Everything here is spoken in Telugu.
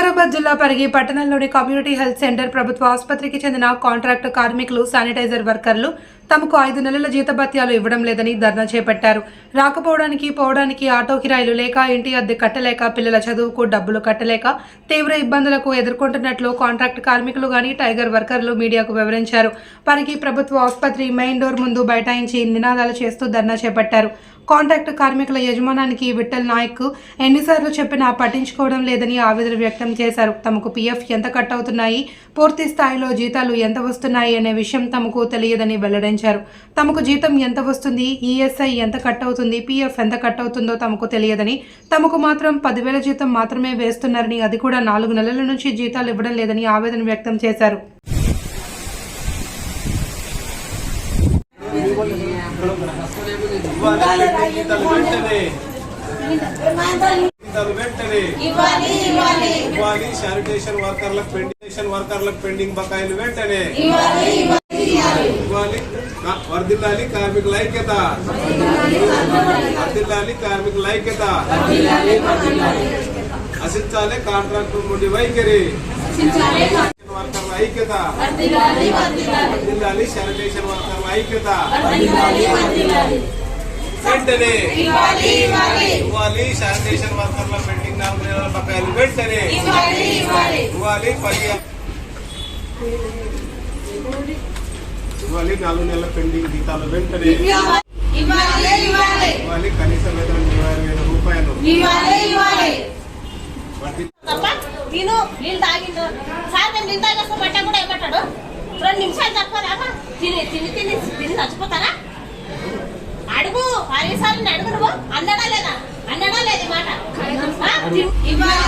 జిల్లా పరిగి పట్టణంలోని కమ్యూనిటీ హెల్త్ సెంటర్ ప్రభుత్వ ఆసుపత్రికి చెందిన కాంట్రాక్ట్ కార్మికులు శానిటైజర్ వర్కర్లు తమకు ఐదు నెలల జీతభత్యాలు ఇవ్వడం లేదని ధర్నా చేపట్టారు. రాకపోవడానికి పోవడానికి ఆటో కిరాయిలు లేక ఇంటి అద్దె కట్టలేక పిల్లల చదువుకు డబ్బులు కట్టలేక తీవ్ర ఇబ్బందులకు ఎదుర్కొంటున్నట్లు కాంట్రాక్ట్ కార్మికులు గాని టైగర్ వర్కర్లు మీడియాకు వివరించారు. పరిగి ప్రభుత్వ ఆసుపత్రి మెయిన్ డోర్ ముందు బైఠాయించి నినాదాలు చేస్తూ ధర్నా చేపట్టారు. కాంట్రాక్ట్ కార్మికుల యజమానానికి విఠల్ నాయక్ ఎన్నిసార్లు చెప్పినా పట్టించుకోవడం లేదని ఆవేదన వ్యక్తం చేశారు. తమకు పీఎఫ్ ఎంత కట్ అవుతున్నాయి? పూర్తి స్థాయిలో జీతాలు ఎంత వస్తున్నాయి అనే విషయం తమకు తెలియదని వెల్లడించారు. తమకు జీతం ఎంత వస్తుంది? ఈఎస్ఐ ఎంత కట్ అవుతుంది? పీఎఫ్ ఎంత కట్ అవుతుందో తమకు తెలియదని తమకు మాత్రం పదివేల జీతం మాత్రమే వేస్తున్నారని అది కూడా నాలుగు నెలల నుంచి జీతాలు ఇవ్వడం లేదని ఆవేదన వ్యక్తం చేశారు. ఇవ్వాలి జీతాలు వెంటనే జీతాలు వెంటనే ఇవ్వాలి ఇవ్వాలి. శానిటేషన్ వర్కర్లకు పెండింగ్ వర్కర్లకు పెండింగ్ బకాయిలు వెంటనే ఇవ్వాలి వర్ధిల్లాలి కార్మికుల ఐక్యత వర్ధిల్లాలి కార్మికుల ఐక్యత అసించాలి కాంట్రాక్టర్ నుండి వైఖరి. ఐక్యత. వర్ధిల్లాలి శానిటేషన్ వర్కర్ల ఐక్యత. వెంటనే ఇవ్వాలి శానిటేషన్ వర్కర్ల పెండింగ్ బకాయిలు వెంటనే ఇవ్వాలి పది ఇవ్వాలి నాలుగు నెలల పెండింగ్ జీతాలు వెంటనే. నీళ్ళు తాగిండు. సార్ మేము నీళ్ళు తాగేస్తే బట్ట కూడా ఏమంటాడు? రెండు నిమిషాలు తక్కువ తిని తిని తిని తిని చచ్చిపోతారా? అడుగు. పదిసార్లు అడుగు నువ్వు. అన్నడా లేదా? అన్నడా లేదు మాట? ఇవ్వాలి